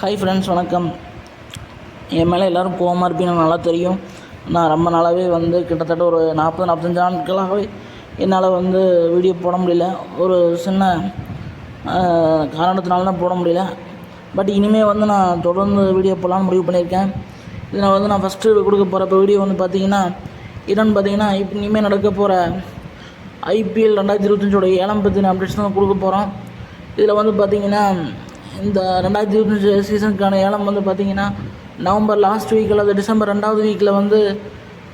Hi friends வணக்கம். என் மேலே எல்லோரும் கோவமாக இருப்பீங்க நல்லா தெரியும். நான் ரொம்ப நாளாகவே வந்து கிட்டத்தட்ட ஒரு நாற்பது நாற்பத்தஞ்சு நாட்களாகவே என்னால் வந்து வீடியோ போட முடியல. ஒரு சின்ன காரணத்தினால தான் போட முடியல. பட் இனிமேல் வந்து நான் தொடர்ந்து வீடியோ போடலான்னு முடிவு பண்ணியிருக்கேன். இதில் வந்து நான் ஃபஸ்ட்டு கொடுக்க போகிறப்ப வீடியோ வந்து பார்த்தீங்கன்னா என்னென்னு பார்த்தீங்கன்னா இப்போ இனிமேல் நடக்க போகிற ஐபிஎல் ரெண்டாயிரத்தி இருபத்தஞ்சோட ஏழாம் பற்றின அப்டேட்ஸ் தான் கொடுக்க போகிறோம் இதில் வந்து பார்த்திங்கன்னா இந்த ரெண்டாயிரத்தி இருபத்தஞ்சி சீசனுக்கான ஏலம் வந்து பார்த்தீங்கன்னா நவம்பர் லாஸ்ட் வீக் அல்லது டிசம்பர் ரெண்டாவது வீக்கில் வந்து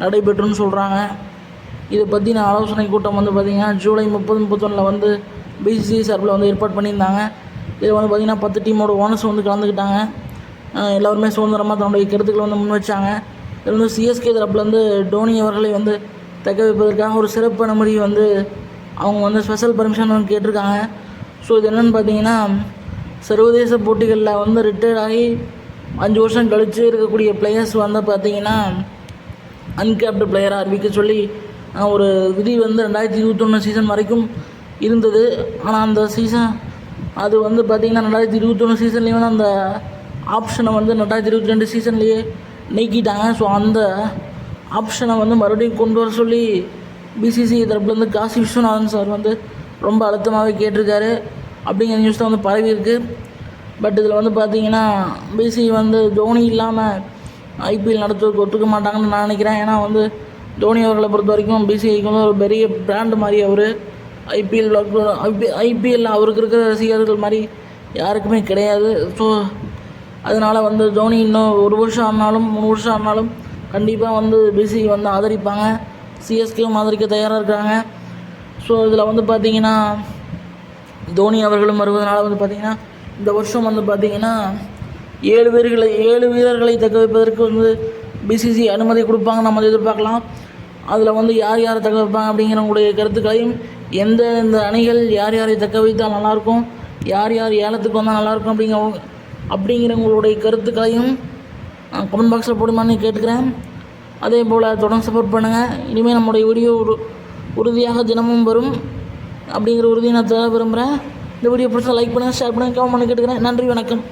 நடைபெற்றுன்னு சொல்கிறாங்க இதை பற்றின ஆலோசனை கூட்டம் வந்து பார்த்திங்கன்னா ஜூலை முப்பது முப்பத்தொன்னில் வந்து பிசிசி சார்பில் வந்து ஏற்பாடு பண்ணியிருந்தாங்க. இதில் வந்து பார்த்திங்கன்னா பத்து டீமோட ஓனர்ஸ் வந்து கலந்துக்கிட்டாங்க. எல்லோருமே சுதந்திரமாக தன்னுடைய கருத்துக்களை வந்து முன் வச்சாங்க. இதில் வந்து சிஎஸ்கே தரப்புலேருந்து டோனி அவர்களை வந்து தக்க வைப்பதற்காக ஒரு சிறப்பு அனுமதி வந்து அவங்க வந்து ஸ்பெஷல் பர்மிஷன் வந்து கேட்டிருக்காங்க. ஸோ இது என்னென்னு பார்த்தீங்கன்னா சர்வதேச போட்டிகளில் வந்து ரிட்டையர்ட் ஆகி அஞ்சு வருஷம் கழித்து இருக்கக்கூடிய பிளேயர்ஸ் வந்து பார்த்தீங்கன்னா அன்கேப்டு பிளேயராக அறிவிக்க சொல்லி ஒரு விதி வந்து ரெண்டாயிரத்தி இருபத்தொன்று சீசன் வரைக்கும் இருந்தது. ஆனால் அந்த சீசன் அது வந்து பார்த்திங்கன்னா ரெண்டாயிரத்தி இருபத்தொன்று சீசன்லேயும் வந்து அந்த ஆப்ஷனை வந்து ரெண்டாயிரத்தி இருபத்தி ரெண்டு சீசன்லேயே நீக்கிட்டாங்க. ஸோ அந்த ஆப்ஷனை வந்து மறுபடியும் கொண்டு வர சொல்லி பிசிசி தரப்புலேருந்து காசி விஸ்வநாதன் சார் வந்து ரொம்ப அழுத்தமாகவே கேட்டிருக்காரு. அப்படிங்கிற நியூஸ் தான் வந்து பரவி இருக்கு. பட் இதில் வந்து பார்த்தீங்கன்னா பிசி வந்து தோனி இல்லாமல் ஐபிஎல் நடத்துவதற்கு ஒத்துக்க மாட்டாங்கன்னு நான் நினைக்கிறேன். ஏன்னா வந்து தோனி அவர்களை பொறுத்த வரைக்கும் பிசிஐக்கு வந்து ஒரு பெரிய பிராண்டு மாதிரி அவர். ஐபிஎல் ஐபி ஐபிஎல் அவருக்கு இருக்கிற ரசிகர்கள் மாதிரி யாருக்குமே கிடையாது. ஸோ அதனால் வந்து தோனி இன்னும் ஒரு வருஷம் ஆனாலும் மூணு வருஷம் ஆனாலும் கண்டிப்பாக வந்து பிசி வந்து ஆதரிப்பாங்க. சிஎஸ்கேவும் ஆதரிக்க தயாராக இருக்காங்க. ஸோ இதில் வந்து பார்த்தீங்கன்னா தோனி அவர்களும் வருவதனால வந்து பார்த்திங்கன்னா இந்த வருஷம் வந்து பார்த்திங்கன்னா ஏழு பேர்களை ஏழு வீரர்களை தக்க வைப்பதற்கு வந்து பிசிசி அனுமதி கொடுப்பாங்க. நம்ம எதிர்பார்க்கலாம். அதில் வந்து யார் யாரை தக்க வைப்பாங்க அப்படிங்கிறவங்களுடைய கருத்துக்களையும் எந்த இந்த அணிகள் யார் யாரை தக்க வைத்தால் நல்லாயிருக்கும் யார் யார் ஏலத்துக்கு வந்தால் நல்லாயிருக்கும் அப்படிங்கிற அப்படிங்கிறவங்களுடைய கருத்துக்களையும் கமெண்ட் பாக்ஸில் போடுமான்னு கேட்டுக்கிறேன். அதே போல் தொடர்ந்து சப்போர்ட் பண்ணுங்கள் இனிமேல் நம்முடைய வீடியோ உறுதியாக தினமும் வரும். அப்படிங்கிற உறுதியை நான் தர விரும்புகிறேன் இந்த வீடியோ பிடிச்சா லைக் பண்ணுங்கள் ஷேர் பண்ணுங்கள் கமெண்ட் பண்ணி கேட்டுக்கிறேன் நன்றி வணக்கம்.